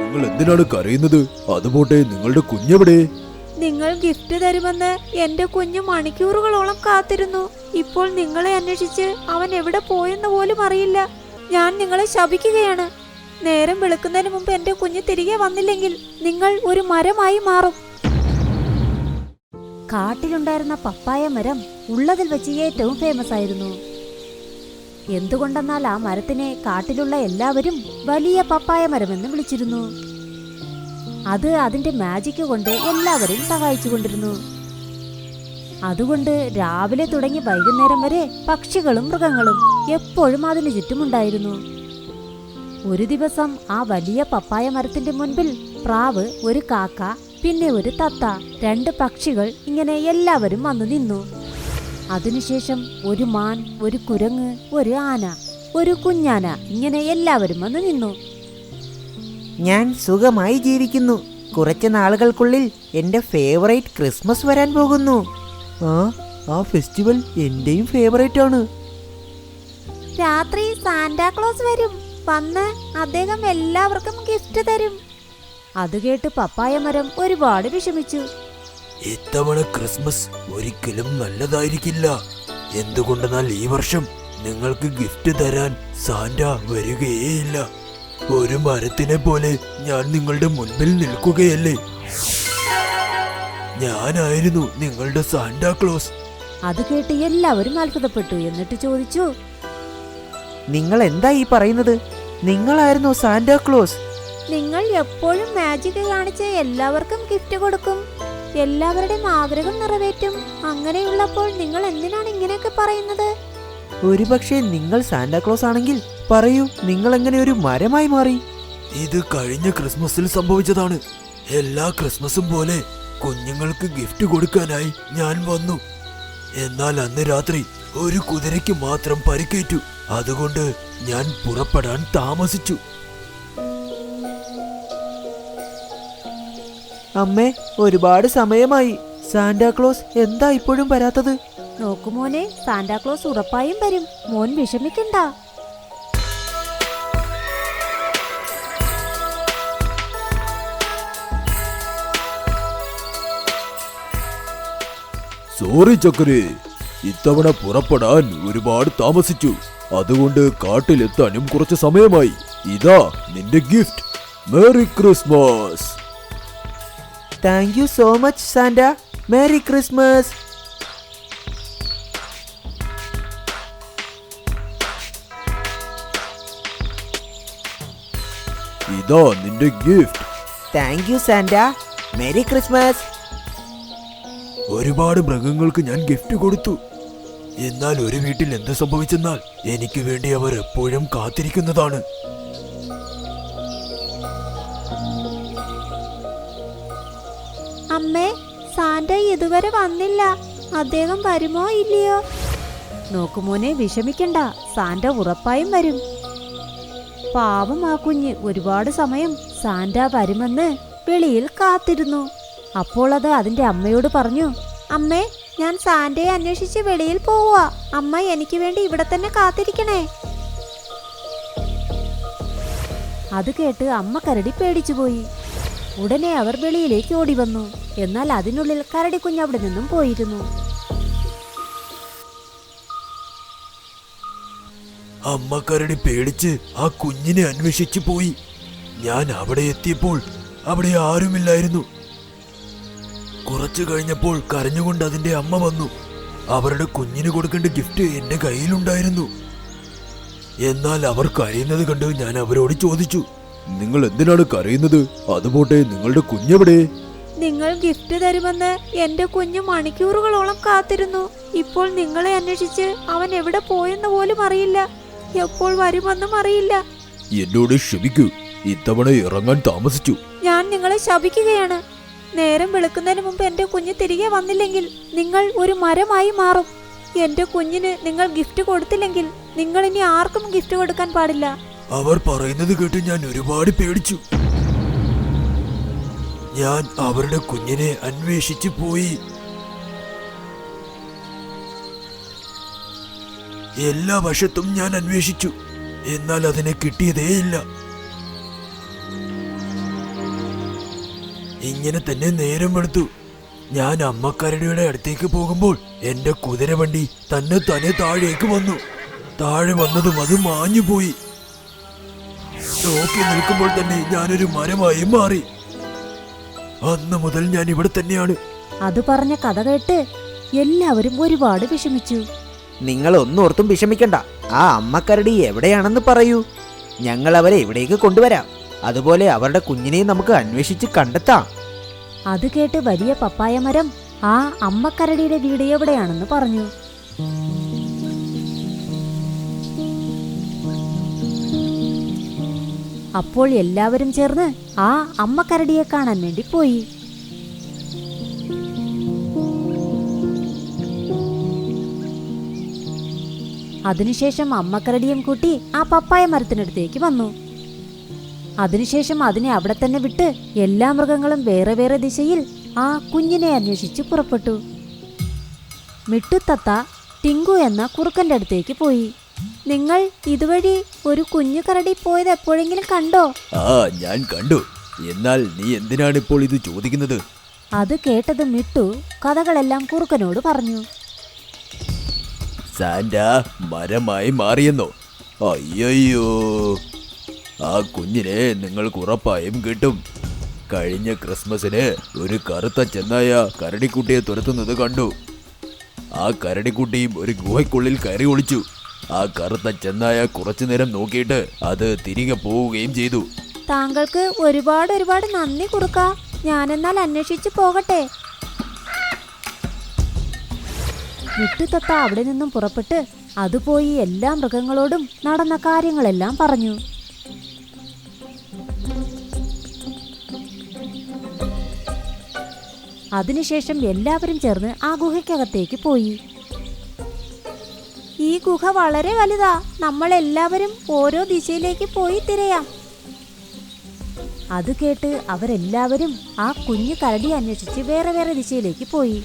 നിങ്ങൾ എന്തിനാണ് കരയുന്നത്? അതുപോട്ടെ നിങ്ങളുടെ കുഞ്ഞെവിടെ? നിങ്ങൾ ഗിഫ്റ്റ് തരുമെന്ന് എന്റെ കുഞ്ഞു മണിക്കൂറുകളോളം കാത്തിരുന്നു. ഇപ്പോൾ നിങ്ങളെ അന്വേഷിച്ച് അവൻ എവിടെ പോയെന്ന് പോലും അറിയില്ല. ഞാൻ നിങ്ങളെ ശപിക്കുകയാണ്. നേരം വെളുക്കുന്നതിന് മുമ്പ് എന്റെ കുഞ്ഞ് തിരികെ വന്നില്ലെങ്കിൽ നിങ്ങൾ ഒരു മരമായി മാറും. കാട്ടിലുണ്ടായിരുന്ന പപ്പായ മരം ഉള്ളതിൽ വെച്ച് ഏറ്റവും ഫേമസ് ആയിരുന്നു. എന്തുകൊണ്ടെന്നാൽ ആ മരത്തിനെ കാട്ടിലുള്ള എല്ലാവരും വലിയ പപ്പായ മരമെന്ന് വിളിച്ചിരുന്നു. അത് അതിന്റെ മാജിക് കൊണ്ട് എല്ലാവരെയും സഹായിച്ചുകൊണ്ടിരുന്നു അതുകൊണ്ട് രാവിലെ തുടങ്ങി വൈകുന്നേരം വരെ പക്ഷികളും മൃഗങ്ങളും എപ്പോഴും അതിനു ചുറ്റുമുണ്ടായിരുന്നു. ഒരു ദിവസം ആ വലിയ പപ്പായ മരത്തിന്റെ മുൻപിൽ പ്രാവ് ഒരു കാക്ക പിന്നെ ഒരു തത്ത രണ്ട് പക്ഷികൾ ഇങ്ങനെ എല്ലാവരും വന്നു നിന്നു. അതിനുശേഷം ഒരു മാൻ ഒരു കുരങ്ങ് ഒരു ആന ഒരു കുഞ്ഞാന ഇങ്ങനെ എല്ലാവരും വന്ന് നിന്നു. ഞാൻ സുഖമായി ജീവിക്കുന്നു. കുറച്ച് നാളുകൾക്കുള്ളിൽ എന്റെ ഫേവറേറ്റ് ക്രിസ്മസ് വരാൻ പോകുന്നു. ആ ആ ഫെസ്റ്റിവൽ എന്റെയും ഫേവറേറ്റ് ആണ്. രാത്രി സാന്റാക്ലോസ് വരും. വന്ന് അദ്ദേഹം എല്ലാവർക്കും ഗിഫ്റ്റ് തരും. അത് കേട്ട് പപ്പായ മരം ഒരുപാട് വിഷമിച്ചു. ഇത്തവണ ക്രിസ്മസ് ഒരിക്കലും നല്ലതായിരിക്കില്ല. എന്തുകൊണ്ടെന്നാൽ ഈ വർഷം നിങ്ങൾക്ക് ഗിഫ്റ്റ് തരാൻ സാന്റ വരികയേയില്ല. ഒരു മരത്തിനെ പോലെ ഞാൻ നിങ്ങളുടെ മുൻപിൽ നിൽക്കുകയല്ലേ? ഞാനായിരുന്നു നിങ്ങളുടെ സാന്റാ ക്ലോസ്. അത് കേട്ട് എല്ലാവരും അത്ഭുതപ്പെട്ടു. എന്നിട്ട് ചോദിച്ചു നിങ്ങൾ എന്താ ഈ പറയുന്നത്? നിങ്ങളായിരുന്നു സാന്റാ ക്ലോസ്? നിങ്ങൾ എപ്പോഴും മാജിക് കാണിച്ച് എല്ലാവർക്കും ഗിഫ്റ്റ് കൊടുക്കും. എല്ലാവരുടെയും ആഗ്രഹം നിറവേറ്റും. അങ്ങനെയുള്ളപ്പോൾ നിങ്ങൾ എന്തിനാണ് ഇങ്ങനെയൊക്കെ പറയുന്നത്? ഒരുപക്ഷെ നിങ്ങൾ സാന്റാക്ലോസ് ആണെങ്കിൽ പറയൂ നിങ്ങൾ എങ്ങനെ ഒരു മരമായി മാറി? ഇത് കഴിഞ്ഞ ക്രിസ്മസിൽ സംഭവിച്ചതാണ്. എല്ലാ ക്രിസ്മസും പോലെ കുഞ്ഞുങ്ങൾക്ക് ഗിഫ്റ്റ് കൊടുക്കാനായി ഞാൻ വന്നു. എന്നാൽ അന്ന് രാത്രി ഒരു കുതിരയ്ക്ക് മാത്രം പരിക്കേറ്റു. അതുകൊണ്ട് ഞാൻ പുറപ്പെടാൻ താമസിച്ചു. അമ്മേ ഒരുപാട് സമയമായി. സാന്റാ ക്ലോസ് എന്താ ഇപ്പോഴും വരാത്തത്? നോക്കുമോനെ സാന്റാക്ലോസ് ഉറപ്പായും വരും. മോൻ വിഷമിക്കണ്ട. സോറി ചക്കരെ. ഇത്തവണ പുറപ്പെടാൻ ഒരുപാട് താമസിച്ചു. അതുകൊണ്ട് കാട്ടിലെത്താനും കുറച്ച് സമയമായി. ഇതാ നിന്റെ gift. Merry Christmas thank you so much Santa merry Christmas ഇതാ നിന്റെ gift thank you Santa merry Christmas ഒരുപാട് മൃഗങ്ങൾക്ക് ഞാൻ ഗിഫ്റ്റ് കൊടുത്തു. എന്നാൽ ഒരു വീട്ടിൽ എന്ത് സംഭവിച്ചെന്നാൽ എനിക്ക് വേണ്ടി അവർ എപ്പോഴും കാത്തിരിക്കുന്നതാണ്. അമ്മേ സാന്റ ഇതുവരെ വന്നില്ല. അദ്ദേഹം വരുമോ ഇല്ലയോ? നോക്കുമോനെ വിഷമിക്കണ്ട. സാന്റ ഉറപ്പായും വരും. പാവം ആ കുഞ്ഞ് ഒരുപാട് സമയം സാന്റ വരുമെന്ന് വെളിയിൽ കാത്തിരുന്നു. അപ്പോൾ അത് അതിന്റെ അമ്മയോട് പറഞ്ഞു അമ്മേ ഞാൻ സാന്റയെ അന്വേഷിച്ച് വെളിയിൽ പോവുക അമ്മ എനിക്ക് വേണ്ടി ഇവിടെ തന്നെ കാത്തിരിക്കണേ. അത് കേട്ട് അമ്മ കരടി പേടിച്ചുപോയി. ഉടനെ അവർ വെളിയിലേക്ക് ഓടി വന്നു എന്നാൽ അതിനുള്ളിൽ കരടിക്കുഞ്ഞ് അവിടെ നിന്നും പോയിരുന്നു. അമ്മ കരടി പേടിച്ച് ആ കുഞ്ഞിനെ അന്വേഷിച്ചു പോയി. ഞാൻ അവിടെ എത്തിയപ്പോൾ അവിടെ ആരുമില്ലായിരുന്നു. കുറച്ചു കഴിഞ്ഞപ്പോൾ കരഞ്ഞുകൊണ്ട് അതിന്റെ അമ്മ വന്നു. അവരുടെ കുഞ്ഞിന് കൊടുക്കേണ്ട ഗിഫ്റ്റ് എന്റെ കയ്യിലുണ്ടായിരുന്നു. എന്നാൽ അവർ കരയുന്നത് കണ്ട് ഞാൻ അവരോട് ചോദിച്ചു നിങ്ങൾ എന്തിനാണ് കരയുന്നത്? അതുപോട്ടെ നിങ്ങളുടെ കുഞ്ഞെവിടെ? നിങ്ങൾ ഗിഫ്റ്റ് തരുമെന്ന് എന്റെ കുഞ്ഞു മണിക്കൂറുകളോളം കാത്തിരുന്നു. ഇപ്പോൾ നിങ്ങളെ അന്വേഷിച്ച് അവൻ എവിടെ പോയെന്ന് പോലും അറിയില്ല. എപ്പോൾ വരുമെന്നും അറിയില്ല. എന്നോട് ക്ഷമിക്കൂ. ഇത്തവണ ഇറങ്ങാൻ താമസിച്ചു. ഞാൻ നിങ്ങളെ ശപിക്കുകയാണ്. നേരം വെളുക്കുന്നതിന് മുമ്പ് എന്റെ കുഞ്ഞ് തിരികെ വന്നില്ലെങ്കിൽ നിങ്ങൾ ഒരു മരമായി മാറും. എന്റെ കുഞ്ഞിന് നിങ്ങൾ ഗിഫ്റ്റ് കൊടുത്തില്ലെങ്കിൽ നിങ്ങൾ ഇനി ആർക്കും ഗിഫ്റ്റ് കൊടുക്കാൻ പാടില്ല. അവർ പറയുന്നത് കേട്ട് ഞാൻ ഒരുപാട് പേടിച്ചു. ഞാൻ അവരുടെ കുഞ്ഞിനെ അന്വേഷിച്ചു പോയി. എല്ലാ വശത്തും ഞാൻ അന്വേഷിച്ചു. എന്നാൽ അതിനെ കിട്ടിയതേയില്ല ഇങ്ങനെ തന്നെ നേരം വെളുത്തു. ഞാൻ അമ്മക്കരടിയുടെ അടുത്തേക്ക് പോകുമ്പോൾ എന്റെ കുതിരവണ്ടി തന്നെ തന്നെ താഴേക്ക് വന്നു. താഴെ വന്നതും അത് മാഞ്ഞുപോയി. നോക്കി നിൽക്കുമ്പോൾ തന്നെ ഞാനൊരു മരമായി മാറി. അന്ന് മുതൽ ഞാൻ ഇവിടെ തന്നെയാണ്. അത് പറഞ്ഞ കഥ കേട്ട് എല്ലാവരും ഒരുപാട് വിഷമിച്ചു. നിങ്ങൾ ഒന്നോർത്തും വിഷമിക്കണ്ട. ആ അമ്മക്കരടി എവിടെയാണെന്ന് പറയൂ. ഞങ്ങൾ അവരെ ഇവിടേക്ക് കൊണ്ടുവരാം. അതുപോലെ അവരുടെ കുഞ്ഞിനെയും നമുക്ക് അന്വേഷിച്ച് കണ്ടെത്താം. അത് കേട്ട് വലിയ പപ്പായ മരം ആ അമ്മക്കരടിയുടെ വീട് എവിടെയാണെന്ന് പറഞ്ഞു. അപ്പോൾ എല്ലാവരും ചേർന്ന് ആ അമ്മക്കരടിയെ കാണാൻ വേണ്ടി പോയി. അതിനുശേഷം അമ്മക്കരടിയും കൂട്ടി ആ പപ്പായ മരത്തിനടുത്തേക്ക് വന്നു. അതിനുശേഷം അതിനെ അവിടെ തന്നെ വിട്ട് എല്ലാ മൃഗങ്ങളും വേറെ വേറെ ദിശയിൽ ആ കുഞ്ഞിനെ അന്വേഷിച്ച് പുറപ്പെട്ടു. മിട്ടുത്തത്ത ടിങ്കു എന്ന കുറുക്കന്റെ അടുത്തേക്ക് പോയി. നിങ്ങൾ ഇതുവഴി ഒരു കുഞ്ഞു കരടി പോയത് എപ്പോഴെങ്കിലും കണ്ടോ? ആ ഞാൻ കണ്ടു. എന്നാൽ നീ എന്തിനാണ് ഇപ്പോൾ ഇത് ചോദിക്കുന്നത്? അത് കേട്ടത് മിട്ടു കഥകളെല്ലാം കുറുക്കനോട് പറഞ്ഞു. സാന്റ മരമായി മാറിയെന്നോ? അയ്യോ ആ കുഞ്ഞിനെ നിങ്ങൾക്ക് ഉറപ്പായും കിട്ടും. കഴിഞ്ഞ ക്രിസ്മസിന് ഒരു കറുത്ത ചെന്നായ കരടിക്കുട്ടിയെ തുരത്തുന്നത് കണ്ടു. ആ കരടിക്കുട്ടിയും ഒരു ഗുഹയ്ക്കുള്ളിൽ കയറി ഒളിച്ചു. ആ കറുത്ത ചെന്നായ കുറച്ചു നേരം നോക്കിയിട്ട് അത് തിരികെ പോവുകയും ചെയ്തു. താങ്കൾക്ക് ഒരുപാട് ഒരുപാട് നന്ദി കൊടുക്ക ഞാനെന്നാൽ അന്വേഷിച്ചു പോകട്ടെ. മിട്ടുത്തത്ത അവിടെ നിന്നും പുറപ്പെട്ട് അതുപോയി എല്ലാ മൃഗങ്ങളോടും നടന്ന കാര്യങ്ങളെല്ലാം പറഞ്ഞു. അതിനുശേഷം എല്ലാവരും ചേർന്ന് ആ ഗുഹയ്ക്കകത്തേക്ക് പോയി. ഈ ഗുഹ വളരെ വലുതാ. നമ്മൾ എല്ലാവരും ഓരോ ദിശയിലേക്ക് പോയി തിരയാം. അത് കേട്ട് അവരെല്ലാവരും ആ കുഞ്ഞു കരടി അന്വേഷിച്ച് വേറെ വേറെ ദിശയിലേക്ക് പോയി.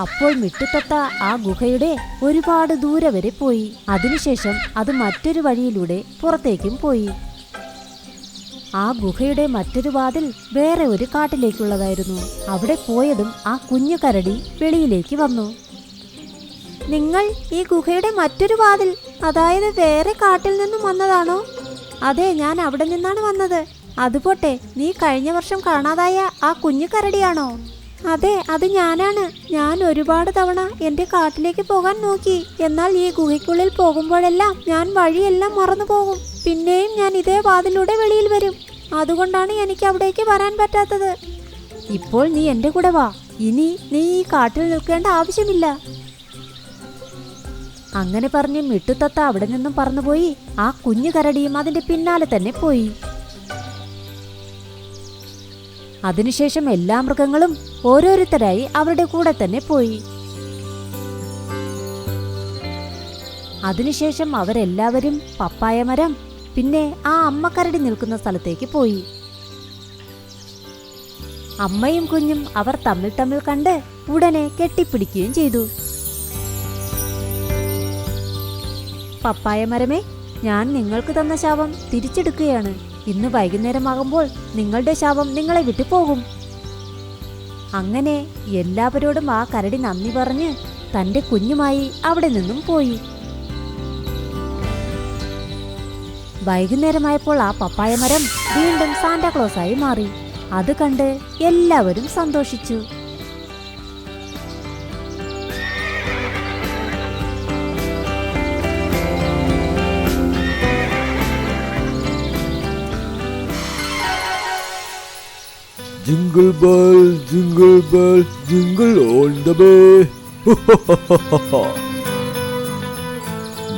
അപ്പോൾ മിട്ടുത്തത്ത ആ ഗുഹയുടെ ഒരുപാട് ദൂരെ വരെ പോയി. അതിനുശേഷം അത് മറ്റൊരു വഴിയിലൂടെ പുറത്തേക്കും പോയി. ആ ഗുഹയുടെ മറ്റൊരു വാതിൽ വേറെ ഒരു കാട്ടിലേക്കുള്ളതായിരുന്നു. അവിടെ പോയതും ആ കുഞ്ഞു കരടി വെളിയിലേക്ക് വന്നു. നിങ്ങൾ ഈ ഗുഹയുടെ മറ്റൊരു വാതിൽ അതായത് വേറെ കാട്ടിൽ നിന്നും വന്നതാണോ? അതെ ഞാൻ അവിടെ നിന്നാണ് വന്നത്. അതുപോട്ടെ നീ കഴിഞ്ഞ വർഷം കാണാതായ ആ കുഞ്ഞു കരടിയാണോ? അതെ അത് ഞാനാണ്. ഞാൻ ഒരുപാട് തവണ എന്റെ കാട്ടിലേക്ക് പോകാൻ നോക്കി. എന്നാൽ ഈ ഗുഹയ്ക്കുള്ളിൽ പോകുമ്പോഴെല്ലാം ഞാൻ വഴിയെല്ലാം മറന്നു പോകും. പിന്നെയും ഞാൻ ഇതേ വാതിലൂടെ വെളിയിൽ വരും. അതുകൊണ്ടാണ് എനിക്ക് അവിടേക്ക് വരാൻ പറ്റാത്തത്. ഇപ്പോൾ നീ എന്റെ കൂടെ വാ. ഇനി നീ ഈ കാട്ടിൽ നിൽക്കേണ്ട ആവശ്യമില്ല. അങ്ങനെ പറഞ്ഞ് മിട്ടുത്തത്ത അവിടെ നിന്നും പറന്നുപോയി. ആ കുഞ്ഞു കരടിയും അതിന്റെ പിന്നാലെ തന്നെ പോയി. അതിനുശേഷം എല്ലാ മൃഗങ്ങളും ഓരോരുത്തരായി അവരുടെ കൂടെ തന്നെ പോയി. അതിനുശേഷം അവരെല്ലാവരും പപ്പായ മരം പിന്നെ ആ അമ്മക്കരടി നിൽക്കുന്ന സ്ഥലത്തേക്ക് പോയി. അമ്മയും കുഞ്ഞും അവർ തമ്മിൽ തമ്മിൽ കണ്ട് ഉടനെ കെട്ടിപ്പിടിക്കുകയും ചെയ്തു. പപ്പായ മരമേ ഞാൻ നിങ്ങൾക്ക് തന്ന ശാപം തിരിച്ചെടുക്കുകയാണ്. ഇന്ന് വൈകുന്നേരമാകുമ്പോൾ നിങ്ങളുടെ ശാപം നിങ്ങളെ വിട്ടുപോകും അങ്ങനെ എല്ലാവരോടും ആ കരടി നന്ദി പറഞ്ഞ് തന്റെ കുഞ്ഞുമായി അവിടെ നിന്നും പോയി. വൈകുന്നേരമായപ്പോൾ ആ പപ്പായ മരം വീണ്ടും സാന്റാക്ലോസായി മാറി. അത് കണ്ട് എല്ലാവരും സന്തോഷിച്ചു. Jingle bell jingle bell jingle on the way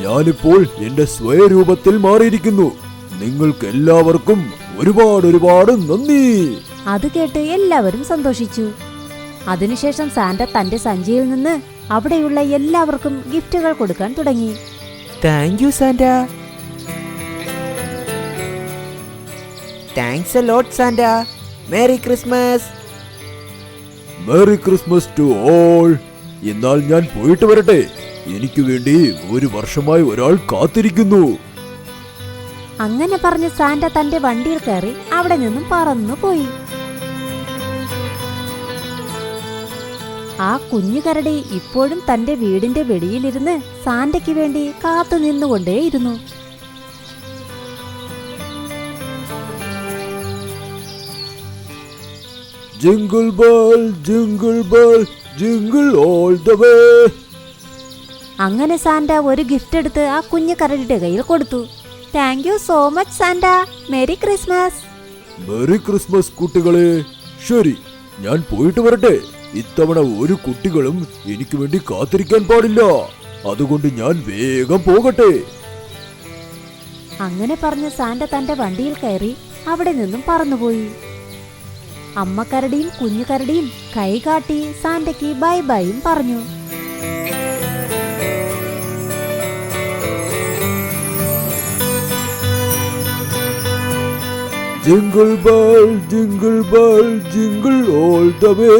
ഞാനിപ്പോൾ എന്റെ സ്വയരൂപത്തിൽ മാറിയിരിക്കുന്നു. നിങ്ങൾക്ക് എല്ലാവർക്കും ഒരുപാട് ഒരുപാട് നന്ദി. അത് കേട്ട് എല്ലാവരും സന്തോഷിച്ചു. അതിനുശേഷം സാന്റ തന്റെ സഞ്ചിയിൽ നിന്ന് അവിടെയുള്ള എല്ലാവർക്കും ഗിഫ്റ്റുകൾ കൊടുക്കാൻ തുടങ്ങി. Thank you Santa. Thanks a lot Santa. Merry Christmas merry Christmas to all എന്നാൽ ഞാൻ പോയിട്ട് വരട്ടെ. എനിക്ക് വേണ്ടി ഒരു വർഷമായി ഒരാൾ കാത്തിരിക്കുന്നു. അങ്ങനെ പറഞ്ഞ് സാന്റ തന്റെ വണ്ടിയിൽ കയറി അവിടെ നിന്നും പറന്നു പോയി. ആ കുഞ്ഞു കരടി ഇപ്പോഴും തന്റെ വീടിന്റെ വെടിയിലിരുന്ന് സാന്റയ്ക്ക് വേണ്ടി കാത്തു നിന്നുകൊണ്ടേയിരുന്നു jingle ball, jingle ball, jingle all the way. അങ്ങനെ സാന്റ ഒരു ഗിഫ്റ്റ് എടുത്ത് ആ കുഞ്ഞു കരടിയുടെ കയ്യിൽ കൊടുത്തു. Thank you so much Santa. Merry Christmas merry Christmas കുട്ടികളെ. ശരി ഞാൻ പോയിട്ട് വരട്ടെ. ഇത്തവണ ഒരു കുട്ടികളും എനിക്ക് വേണ്ടി കാത്തിരിക്കാൻ പാടില്ല. അതുകൊണ്ട് ഞാൻ വേഗം പോകട്ടെ. അങ്ങനെ പറഞ്ഞ് സാന്റ തന്റെ വണ്ടിയിൽ കയറി അവിടെ നിന്നും പറന്നുപോയി. അമ്മ കരടിയും കുഞ്ഞു കരടിയും കൈകാട്ടി സാന്റയ്ക്ക് ബൈ ബൈയും പറഞ്ഞു. Jingle bell jingle bell jingle all the way